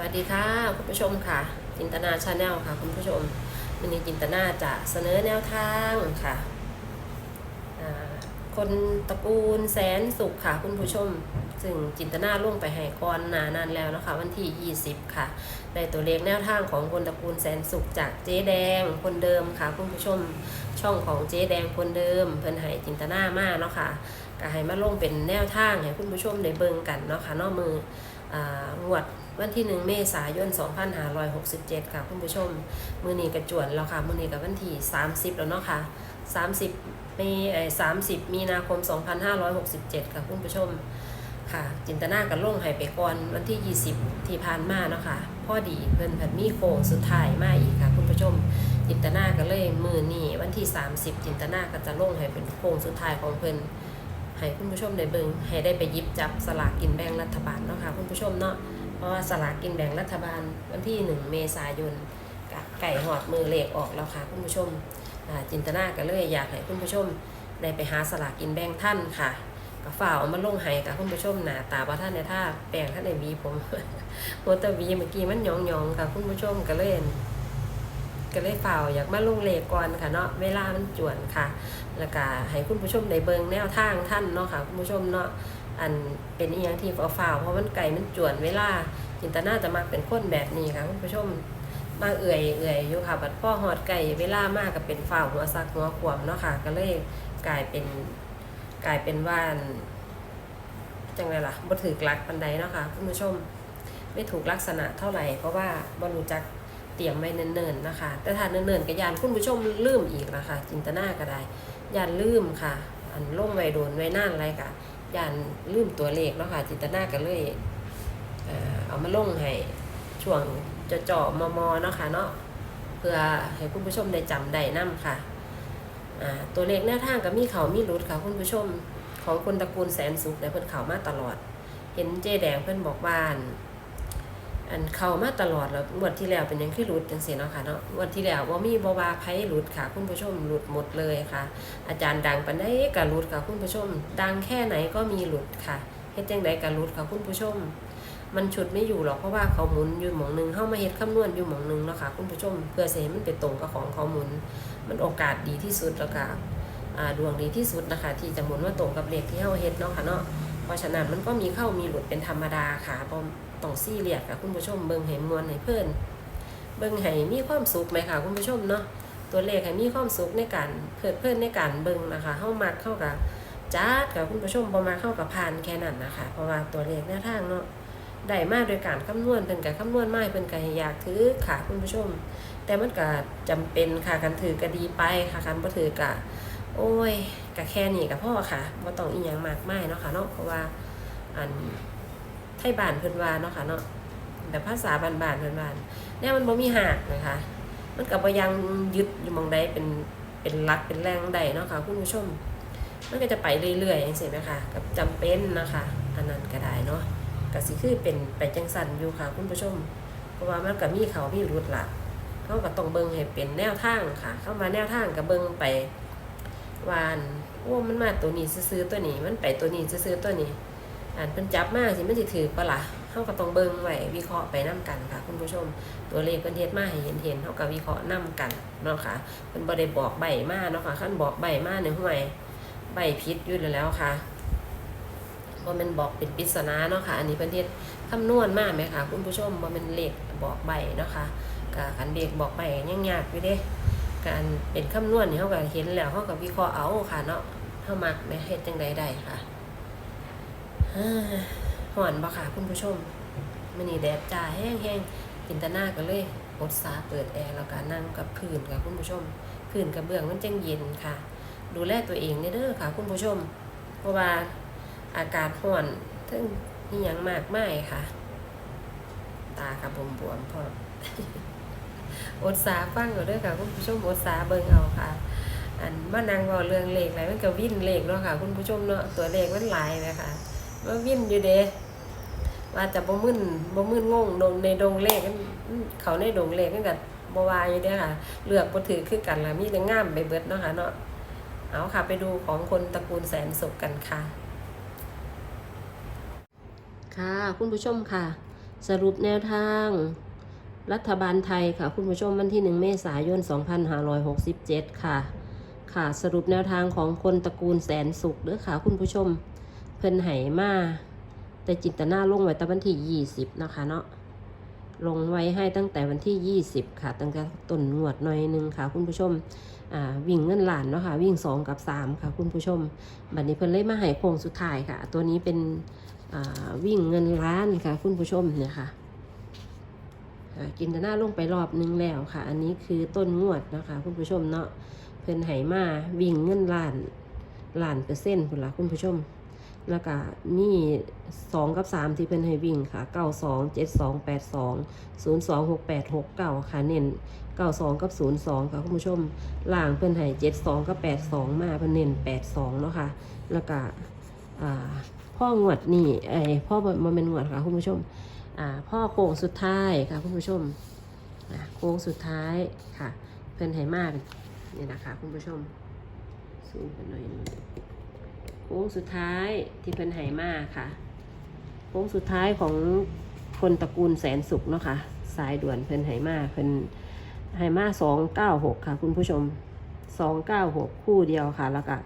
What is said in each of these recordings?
วัสดีค่ะ คุณผู้ชมค่ะ จินตนาชาแนลค่ะ คุณผู้ชมวันนี้จินตนาจะเสนอแนวทางค่ะคนตระกูลแสนสุขค่ะ คุณผู้ชมซึ่งจินตนาล่วงไปให้ก่อนนานานแล้วนะคะวันที่ 20 ค่ะได้ตัวเลขแนวทางของคนตระกูลแสนสุขจากเจ๊แดงคนเดิมค่ะ คุณผู้ชมช่องของเจ๊แดงคนเดิม เพิ่นให้จินตนามากเนาะค่ะก็ให้มาลงเป็นแนวทางให้คุณผู้ชมได้เบิ่งกันเนาะค่ะนอกมืออ่างวด วันที่ 1 เมษายน 2567 ค่ะคุณผู้ชม มือนี้กระจวนแล้วค่ะมือนี้กับวันที่ 30 แล้วเนาะค่ะ 30 มีเอ่อ30 มีนาคม 2567 ค่ะคุณผู้ชมค่ะ จินตนากับล่งให้ไปก่อนวันที่ 20 ที่ผ่านมาเนาะค่ะพอดีเพิ่นเพิ่นมีโค้งสุดท้ายมาอีกค่ะ คุณผู้ชม จินตนาก็เลยมือนีวันที่ 30 จินตนาก็จะล่งให้เป็นโค้งสุดท้ายของเพิ่นให้คุณผู้ชมได้เบิงให้ได้ไปยิบจับสลากกินแบ่งรัฐบาลเนาะค่ะคุณผู้ชมเนาะ เพราะว่าสลากกินแบ่งรัฐบาลวันที่ 1 เมษายนกะไก่หอดมือเลขออกแล้วค่ะคุณผู้ชมจินตนาก็เลยอยากให้คุณผู้ชมได้ไปหาสลากกินแบ่งท่านค่ะก็ฝ่าเอามาลงให้กับคุณผู้ชมหนาตาว่าท่านในท่าแปลงท่านในวีผมโมตะวีเมื่อกี้มันยองยองค่ะคุณผู้ชมก็เลยก็เลยฝ่าวอยากมาลงเลขก่อนค่ะเนาะเวลามันจวนค่ะ แล้วก็ให้คุณผู้ชมได้เบิงแนวทางท่านเนาะค่ะคุณผู้ชมเนาะ อันเป็นอีหยังที่ฝ่าวๆเพราะมันไก่มันจวนเวลาจินตนาจะมักเป็นคนแบบนี้ค่ะคุณผู้ชมมาเอื่อยเอื่อยอยู่ค่ะบัดพ่อหอดไก่เวลามากก็เป็นฝ่าวหัวซักหัวขวมเนาะค่ะ ก็เลยกลายเป็นกลายเป็นว่านจังไรล่ะบ่ถือกลักปันใดเนาะค่ะคุณผู้ชมไม่ถูกลักษณะเท่าไหร่เพราะว่าบรู้จักเตรียมไว้เนิ่นๆนะคะ แต่ถ้าเนิ่นๆก็ยานคุณผู้ชมลืมอีกนะคะจินตนาก็ได้ยานลืมค่ะ อันลงไว้โดนไว้นานอะไรกะ ยานลืมตัวเลขเนาะค่ะ จิตนาก็เลยเอามาลงให้ช่วงจะเจาะมมเนาะค่ะเนาะเพื่อให้คุณผู้ชมได้จำได้นํค่ะอ่าตัวเลขแนวทางก็มีเขามีรุดค่ะคุณผู้ชมของคนตระกูลแสนสุขแต่เพิ่นเขามาตลอด เห็นเจ๊แดงเพิ่นบอกว่า อันเข้ามาตลอดแล้วงวดที่แล้วเป็นยังคือหลุดจังซี่เนาะค่ะเนาะงวดที่แล้วบ่มีบวาไผหลุดค่ะ คุณผู้ชมหลุดหมดเลยค่ะ อาจารย์ดังปานใดก็หลุดค่ะคุณผู้ชม ดังแค่ไหนก็มีหลุดค่ะเฮ็ดจังไดก็หลุดค่ะคุณผู้ชม มันฉุดไม่อยู่หรอกเพราะว่าเขาหมุนอยู่หม่องหนึงเฮามาเฮ็ดคำนวณอยู่หม่องหนึงเนาะค่ะคุณผู้ชม เพื่อเสิให้มันไปตรงกับของเขาหมุน มันโอกาสดีที่สุดแล้วก็อ่าดวงดีที่สุดนะคะ ที่จะหมุนว่าตรงกับเลขที่เฮาเฮ็ดเนาะค่ะเนาะ เพราะฉะนั้นมันก็มีเข้ามีหลุดเป็นธรรมดาค่ะบ่ต้องซี่เรียกค่ะคุณผู้ชมเบิ่งให้มวลให้เพิ่อนเบิ่งให้มีความสุขไหมค่ะคุณผู้ชมเนาะตัวเลขให้มีความสุขในการเพลิดเพลินในการเบิ่งนะคะเฮามักเข้ากับจัดกับคุณผู้ชมบ่มาเข้ากับผ่านแค่นั้นนะคะ เพราะว่าตัวเลขแนวทางเนาะได้มากโดยการคำนวณเพิ่นก็คำนวณมาให้เพิ่นก็ให้อยากถือค่ะคุณผู้ชม แต่มันก็จำเป็นค่ะกันถือก็ดีไปค่ะกันบ่ถือก็ โอ้ยก็แค่นี้ก็พ่อค่ะบ่ต้องอีหยังมากมายเนาะค่ะเนาะเพราะว่าอันไทยบ้านเพิ่นว่าเนาะค่ะเนาะแบบภาษาบ้านๆเพิ่นว่าแน่มันบ่มีหากนะคะ มันก็บ่ยังยึดอยู่มองใดเป็นเป็นหลักเป็นแรงใดเนาะค่ะคุณผู้ชม มันก็จะไปเรื่อยๆจังซี่นะคะกับจำเป็นนะคะอันนั้นก็ได้เนาะก็สิคือเป็นไปจังซั่นอยู่ค่ะ คุณผู้ชม เพราะว่ามันก็มีเขามีรุดล่ะเขาก็ต้องเบิ่งให้เป็นแนวทางค่ะ เข้ามาแนวทางก็เบิ่งไป วานโอ้มันมาตัวนี้ซื้อตัวนี้ มันไปตัวนี้ซื้อตัวนี้อ่านเพิ่นจับมากสิมันสิถือปะล่ะเฮาก็ต้องเบิ่งไว้วิเคราะห์ไปนำกันค่ะ คุณผู้ชม ตัวเลขเพิ่นเฮ็ดมาให้เห็นเห็นๆเฮาก็วิเคราะห์นำกันเนาะค่ะเพิ่นบ่ได้บอกใบมาเนาะค่ะคันบอกใบมาในห้วยใบผิดอยู่แล้วค่ะบ่แม่นบอกเป็นปริศนาเนาะค่ะ อันนี้เพิ่นเฮ็ดคำนวณมาไหมค่ะ คุณผู้ชมบ่แม่นเลขบอกใบเนาะค่ะก็คันเลขบอกใบยังยากอยู่เด้ การเป็นคำนวณนี่เฮาก็เห็นแล้วเฮาก็วิเคราะห์เอาค่ะเนาะเฮามักแม่เฮ็ดจังใดได้ค่ะห่อนบ่ค่ะคุณผู้ชมมันนี่แดดจ้าแห้งๆจินตนาก็เลยอดสาเปิดแอร์แล้วก็นั่งกับพื้นค่ะคุณผู้ชมพื้นกับเบื้องมันจังเย็นค่ะ ดูแลตัวเองเด้อค่ะ คุณผู้ชม เพราะว่าอากาศห่อนทึ่งนี่ยังมากไม่ค่ะ ตากับบวมๆพอ อดสาฟังเอาเด้อค่ะคุณผู้ชมอดสาเบิ่งเอาค่ะ อันมานั่งเว้าเรื่องเลขอะไรมันก็วิ่นเลขเนาะค่ะ คุณผู้ชมเนาะตัวเลขมันหลายเลยค่ะว่าวิ่นอยู่เด้ว่าจะบ่มึนบ่มึนงงดงในดงเลขกันเขาในดงเลขกันกับบ่วาอยู่เด้ค่ะ เลือกบ่ถือคือกันล่ะมีแต่งามไปเบิดเนาะค่ะเนาะเอาค่ะไปดูของคนตระกูลแสนสุขกันค่ะ ค่ะ คุณผู้ชมค่ะ สรุปแนวทาง รัฐบาลไทยค่ะ คุณผู้ชมวันที่ 1 เมษายน 2567 ค่ะ ค่ะสรุปแนวทางของคนตระกูลแสนสุขเด้อค่ะ คุณผู้ชม เพิ่นไหมา แต่จินตนาลงไว้ตั้งวันที่ 20 นะคะเนาะลงไว้ให้ตั้งแต่วันที่ 20 ค่ะ ตั้งแต่ต้นงวดหน่อยหนึงค่ะ คุณผู้ชมวิ่งเงินล้านเนาะค่ะ วิ่ง 2 กับ 3 ค่ะ คุณผู้ชม บัดนี้เพิ่นเลยมาให้โค้งสุดท้ายค่ะ ตัวนี้เป็นวิ่งเงินล้านค่ะ คุณผู้ชมเนี่ยค่ะ อ่าจินตนาลงไปรอบนึงแล้วค่ะ อันนี้คือต้นงวดนะคะ คุณผู้ชมเนาะเพิ่นไหมาวิ่งเงินล้านล้านเปอร์เซ็นต์พุ่นละคุณผู้ชม แล้วก็มีสองกับสามที่เพิ่นให้วิ่งค่ะเก้าสองเจ็ดสองแปดสองศูนย์สองหกแปดหกเก้าค่ะเน้นเก้าสองกับศูนย์สองค่ะคุณผู้ชมล่างเพิ่นให้เจ็ดสองกับแปดสองมาเพิ่นเน้นแปดสองเนาะค่ะ แล้วก็อ่าพ่องวดนี่ไอพ่อบ่แม่นงวดค่ะคุณผู้ชม พ่อโค้งสุดท้ายค่ะคุณผู้ชมโค้งสุดท้ายค่ะเพิ่นให้มาเป็นนี่นะคะคุณผู้ชมซูมกันหน่อยนึงโค้งสุดท้ายที่เพิ่นไหมาค่ะโค้งสุดท้ายของคนตระกูลแสนสุขเนาะค่ะสายด่วนเพิ่นไหมาเพิ่นไหมาสองเก้าหกค่ะ คุณผู้ชมสองเก้าหกคู่เดียวค่ะ แล้วก็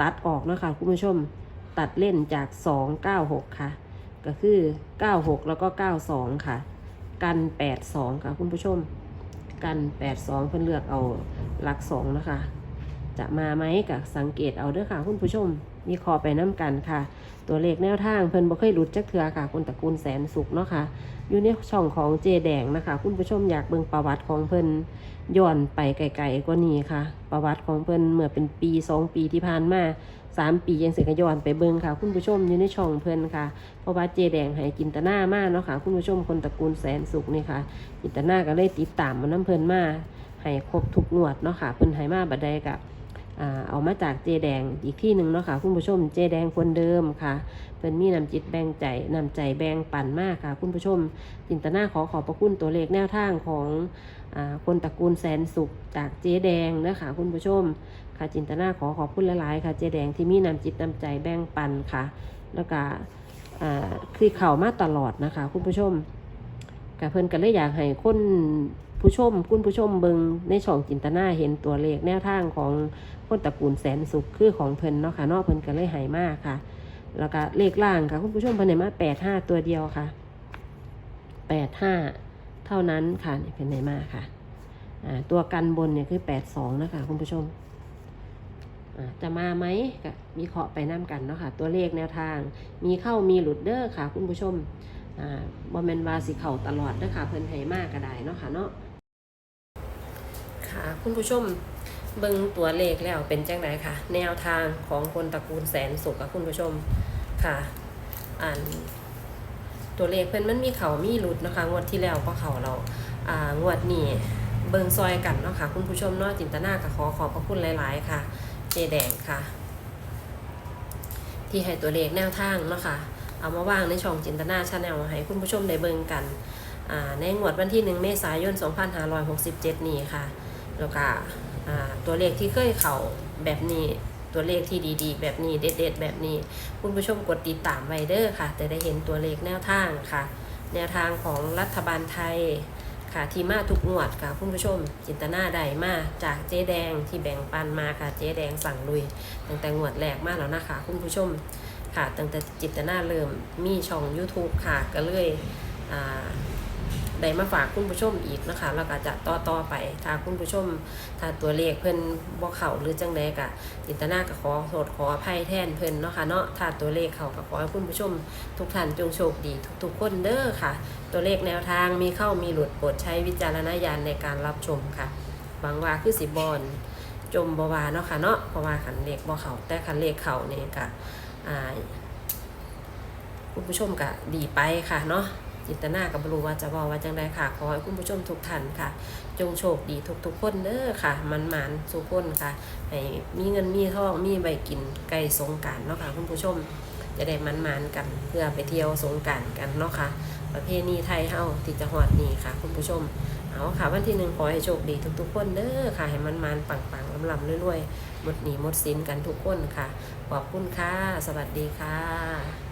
ตัดออกเนาะคะคุณผู้ชมตัดเล่นจากสองเก้าหกค่ะ ก็คือ 96 แล้วก็ 92 ค่ะ กัน 82 ค่ะคุณผู้ชม กัน 82 เพิ่นเลือกเอาหลักสองนะคะ จะมาไหมกับสังเกตเอาเด้อค่ะคุณผู้ชม มีคอไปน้ำกันค่ะ ตัวเลขแนวทางเพิ่นบ่เคยหลุดจักเทือค่ะคนตระกูลแสนสุขเนาะค่ะ อยู่ในช่องของเจแดงนะคะ คุณผู้ชมอยากเบิ่งประวัติของเพิ่นย้อนไปไกลๆกว่านี้ค่ะ ประวัติของเพิ่นเมื่อเป็นปีสองปีที่ผ่านมาสามปียังเสกย้อนไปเบิ่งค่ะ คุณผู้ชมอยู่ในช่องเพิ่นค่ะเพราะว่าเจแดงให้กินตนามากเนาะค่ะ คุณผู้ชมคนตระกูลแสนสุขนี่ค่ะ กินตนาก็เลยติดตามมันน้ำเพิ่นมาให้ครบทุกงวดเนาะค่ะเพิ่นให้มาบัดใดกับ เอามาจากเจแดงอีกที่หนึ่งเนาะค่ะคุณผู้ชมเจแดงคนเดิมค่ะเพิ่นมีนำจิตแบ่งใจนำใจแบ่งปันมากค่ะ คุณผู้ชม จินตนาขอขอบพระคุณตัวเลขแนวทางของอคนตระกูลแสนสุขจากเจแดงเนาะค่ะคุณผู้ชม ค่ะจินตนาขอขอบคุณหลายๆค่ะ เจแดงที่มีนำจิตนำใจแบ่งปันค่ะ แล้วก็คือเข่ามาตลอดนะคะ คุณผู้ชมกับเพิ่นก็เลยอยากให้คน ผู้ชมคุณผู้ชมเบิงในช่องจินตนาเห็นตัวเลขแนวทางของคนตระกูลแสนสุขคือของเพิ่นเนาะค่ะเนอกเพิ่นก็เลยหายมากค่ะ แล้วก็เลขล่างค่ะคุณผู้ชมเพิ่นให้มาแปดห้าตัวเดียวค่ะแปดห้าเท่านั้นค่ะนี่เพิ่นให้มาค่ะตัวกันบนเนี่ยคือแปดสองนะคะคุณผู้ชมจะมาไหมก็มีเคาะไปน้กันเนาะค่ะ ตัวเลขแนวทาง มีเข้ามีหลุดเด้อค่ะ คุณผู้ชมบอมเมนวาสิเข่าตลอดเด้อค่ะเพิ่นให้มากก็ได้เนาะค่ะเนาะ คุณผู้ชมเบิ่งตัวเลขแล้วเป็นจังไดค่ะ แนวทางของคนตระกูลแสนสุขกับคุณผู้ชมค่ะอ่านตัวเลขเพิ่นมันมีเขามีหลุดนะคะ งวดที่แล้วก็เขาเราอ่างวดนี้เบิ่งซอยกันเนาะค่ะคุณผู้ชมเนาะจินตนาก็ขอขอบพระคุณหลาย ๆ ค่ะ เจแดงค่ะ ที่ให้ตัวเลขแนวทางเนาะค่ะ เอามาวางในช่องจินตนาชาแนลให้คุณผู้ชมได้เบิ่งกันอ่าในงวดวันที่ 1 เมษายน 2567 นี้ค่ะ แล้วก็อ่าตัวเลขที่เคยเข่าแบบนี้ตัวเลขที่ดีๆ แบบนี้เด็ดๆแบบนี้คุณผู้ชมกดติดตามไวเด้อค่ะ จะได้เห็นตัวเลขแนวทางค่ะ แนวทางของรัฐบาลไทยค่ะที่มาทุกงวดค่ะคุณผู้ชม จินตนาใดมาจากเจ๊แดงที่แบ่งปันมาค่ะเจ๊แดงสั่งลุยตั้งแต่งวดแรกมาแล้วนะคะ คุณผู้ชมค่ะตั้งแต่จิตนาเริ่มมีช่อง YouTube ค่ะก็เลยอ่า ได้มาฝากคุณผู้ชมอีกนะคะแล้วก็จะต่อต่อๆไปถ้าคุณผู้ชมถ้าตัวเลขเพิ่นบ่เข้าหรือจังใดก็จินตนาก็ขอโทษขออภัยแทนเพิ่นเนาะค่ะเนาะถ้าตัวเลขเข้าก็ขอให้คุณผู้ชม ทุกท่านจงโชคดีทุกๆคนเด้อค่ะ ตัวเลขแนวทางมีเข้ามีหลุดโปรดใช้วิจารณญาณในการรับชมค่ะหวังว่าคือสิบอลจมบวาเนาะค่ะเนาะเพราะว่าขันเลขบ่เข้าแต่ขันเลขเข้านี่ก็คุณผู้ชมก็ดีไปค่ะเนาะ จินตนากับบรูว่าจะบอกว่าจังไดค่ะ ขอให้คุณผู้ชมทุกท่านค่ะ จงโชคดีทุกๆคนเด้อค่ะ มันมานสุขคนค่ะให้มีเงินมีทองมีใบกินไก่สงการเนาะค่ะ คุณผู้ชมจะได้มันมานกันเพื่อไปเที่ยวสงการกันเนาะค่ะ ประเพณีไทยเฮาที่จะฮอดนี่ค่ะ คุณผู้ชมเอาค่ะวันที่หนึ่งขอให้โชคดีทุกๆคนเด้อค่ะ ให้มันมานๆปังๆลำรวยๆหมดหนีหมดสินกันทุกคนค่ะ ขอบคุณค่ะ สวัสดีค่ะ